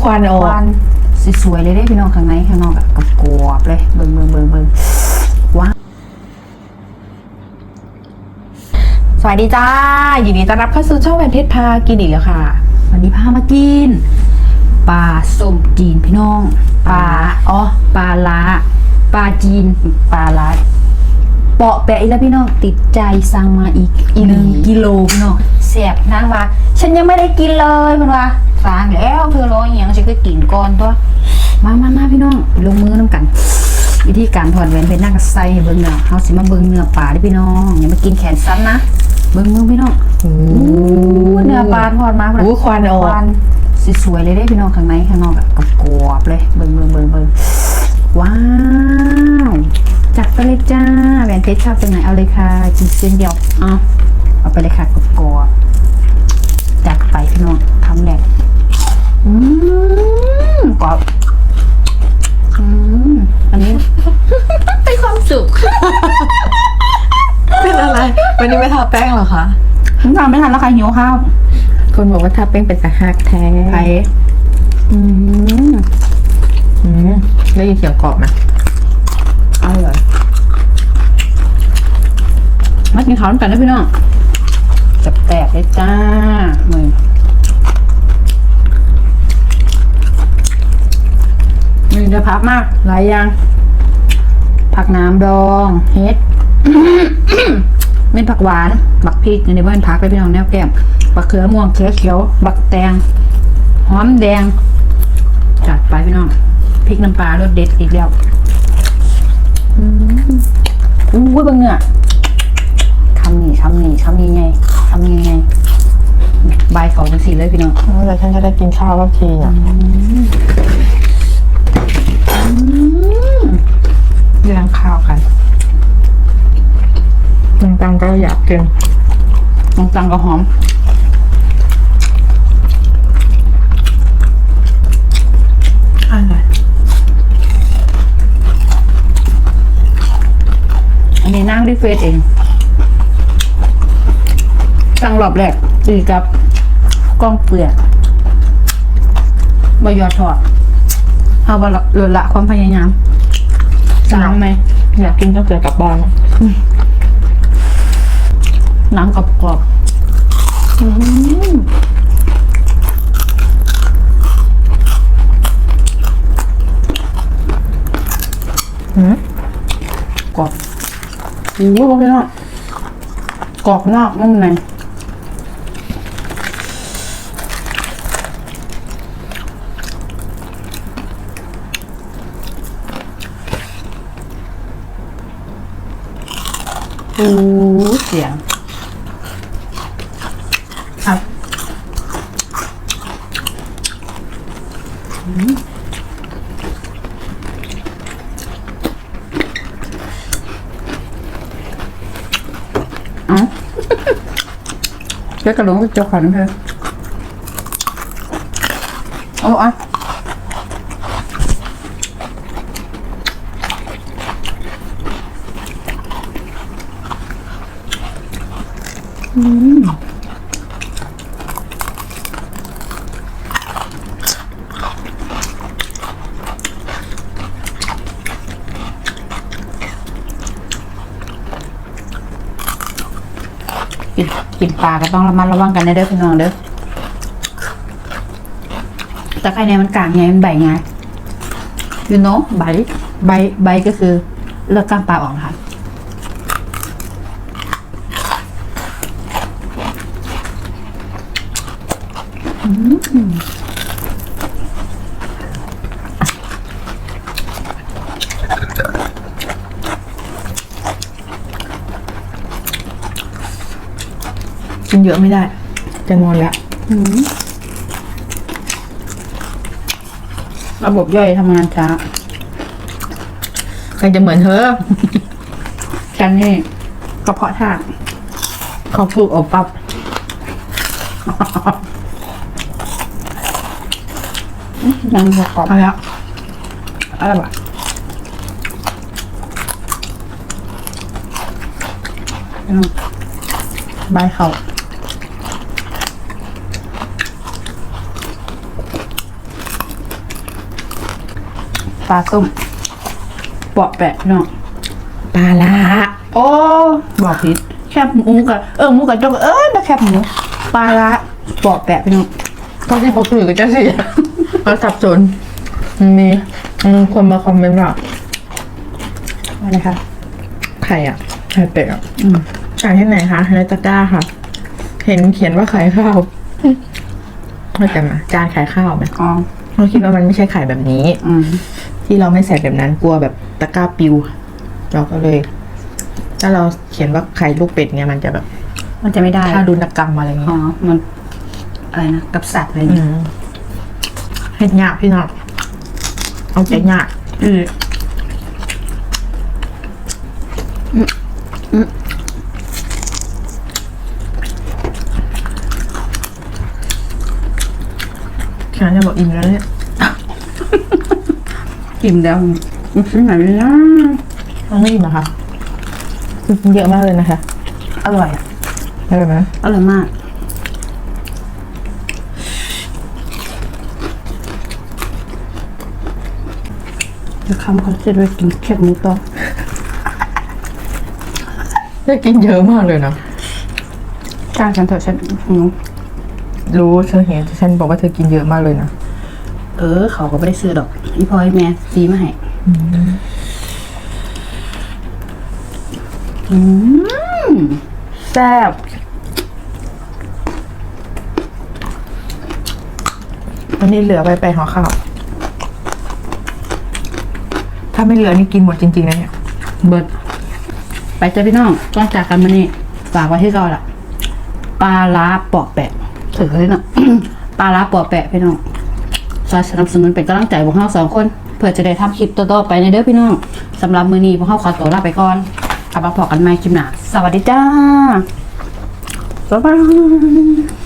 ควันออก ควันสวยๆเลยได้พี่น้องข้างในข้างนอกอะกรอบเลยเบิ่งเบิ่งเบิ่งเบิ่งว้าสวัสดีจ้ายินดีต้อนรับเข้าสู่ช่องแวนเพชรพากินอีกแล้วค่ะ วันนี้พามากินปลาส้มจีนพี่น้องปลาอ๋อปลาลาปลาจีนปลาลาเปาะแปะอีกแล้วพี่น้องติดใจสั่งมาอีกอีกหนึ่งกิโลพี่น้อง แสบนางว่าฉันยังไม่ได้กินเลยเพื่อนว่าสั่งแล้วเธอรออหย่างฉันก็กินก่อนตัวมามามาพี่น้องลงมือน้ำกัน วิธีการถอดแหวนเป็นนั่งกับไส้ให้เบิ้งเนื้อเฮาสิมาเบิ้งเนื้อปลาเด้อพี่น้องอย่ามากินแขนสั้นนะเบิ้งมือพี่น้องโอ้อู้เนื้อปลาทอดมาอู้ควันออกควันสวยๆเลยได้พี่น้องข้างในข้างนอกอะกรอบๆเลยเบิ้งเบิ้งเบิ้งเบิ้งว้าวจัดไปเลยจ้าแหวนเพชรชอบตรงไหนเอาเลยค่ะกินเส้นเดียวเอา เอาไปเลยค่ะกรอบๆจัดไปพี่น้องทำแหลกอืมกรอบอืมอันนี้ เป็นความสุขเป็นอะไร วันนี้ไม่ทาแป้งเหรอคะผมทำไม่ทันแล้วค่ะหิวข้าวคนบอกว่าทาแป้งเป็นตะหักแท้ไผ่อืมอืมได้ยินเสียงกรอบไหมอร่อยมากินข้าวด้วยกันนะพี่น้อง จับแตกเลยจ้ามือมีจะพักมาก หลายอย่าง ผักน้ำดองเฮ็ดเม็ดผักหวาน บักพริกอันนี้ว่าเป็นผักเลยพี่น้องแนวแก้มบักเขือม่วงเขียวเขียวๆบักแตง หอมแดง จัดไปพี่น้องพริกน้ำปลารสเด็ดอีกแล้วอู้ยเบางเนี่ยคำนี่คำนี่คำนี่ไง คำนี่ไงใบายเขาจังสีเลยพี่น้องเมื่อไรฉันจะได้กินข้าวรอบทีเนี่ยเลี้ยงข้าวกันน้ำตาลก็อยากกินน้องตังก็หอมอะไรอันนี้นั่งด้วยเฟซเอง สั่งรอบแรกตีกับกล้องเปลือกบยอทอดเอาบละลดละความพยายามสั่งไหมอยากกินข้าวเกลือกับบอลหนังกรอบๆอืมอืมกรอบอู้ยพี่น้องกรอบนอกนุ่มใน อู้เสียงครับอืมเอาเจ้ากระโหลกเจ้าขวัญเธอเอาอะ กินกินปลาก็ต้องระมัดระวังกันนะเด้อพี่น้องเด้อตะไคร้เนี่ยมันกลางไงมันใบไง you know ใบใบใบก็คือเลือกกล้างปลาออกนะคะ กินเยอะไม่ได้ จะงอนแล้วระบบย่อยทำงานช้าใครจะเหมือนเธอ ฉันนี่กระเพาะธาตุเขาปลูกอบปั๊บ ยังประกอบเอาแล้วอะไรวะอืมใบเขาปลาส้มเปาะแปะพี่น้องปลาละโอ้บอกผิดแคบหมูกับเออหมูกับจกเออแล้วแคบหมูปลาละเปาะแปะพี่น้องก็ที่เขาถือก็จะเสีย เขาสับสนมีอืมคนมาคอมเมนต์ว่าอะไรคะไข่อะไข่เป็ดอะอืมสั่งที่ไหนคะในตะกร้าค่ะ เห็นเขียนว่าไข่ข้าวเข้าใจไหมจานไข่ข้าวไหมอ๋อเราคิดว่ามันไม่ใช่ไข่แบบนี้ อืมที่เราไม่ใส่แบบนั้นกลัวแบบตะกร้าปิว เราก็เลย ถ้าเราเขียนว่าไข่ลูกเป็ดเนี่ยมันจะแบบ มันจะไม่ได้ ถ้ารุนกรรมอะไรอ๋เงี้อยมันอะไรนะกับสัตว์อะไรอย่างอืเงี้ยม เฮ็ดยากพี่น้อง เอาใจยากอืมแค่จะบอกอิ่มแล้วเนี่ยกินแล้วมันซื้อไหนไม่ได้ต้องไม่อิ่มเหรอคะกินเยอะมากเลยนะคะ อร่อยอะได้ไหมอร่อยมาก เดี๋ยวคำเขาจะไปกินแคบหมูต่อได้กินเยอะมากเลยนะจ้างฉันเถอะฉันหนูรู้เธอเห็นฉันบอกว่าเธอกินเยอะมากเลยนะเออ เขาก็ไม่ได้ซื้อดอก อีพอยแม่ซีมาให้อืมแซ่บวันนี้เหลือไปไปห่อข้าว ถ้าไม่เหลือนี่กินหมดจริงๆนะเนี่ยเบิด ไปเจอพี่น้องต้องจากกันมานี่ฝากไว้ที่ก่อนละปลาล้าปอกแปะถือเลยเนาะ ปลาล้าปอกแปะพี่น้องซอยสนับสนุนเป็นกำลังใจพวกเราสองคนเพื่อจะได้ทำคลิปต่อๆไปในเด้อพี่น้องสำหรับมือนี้พวกเราขอตัวลาไปก่อนกลับมาพบกันใหม่คลิปหน้าสวัสดีจ้าบ๊ายบาย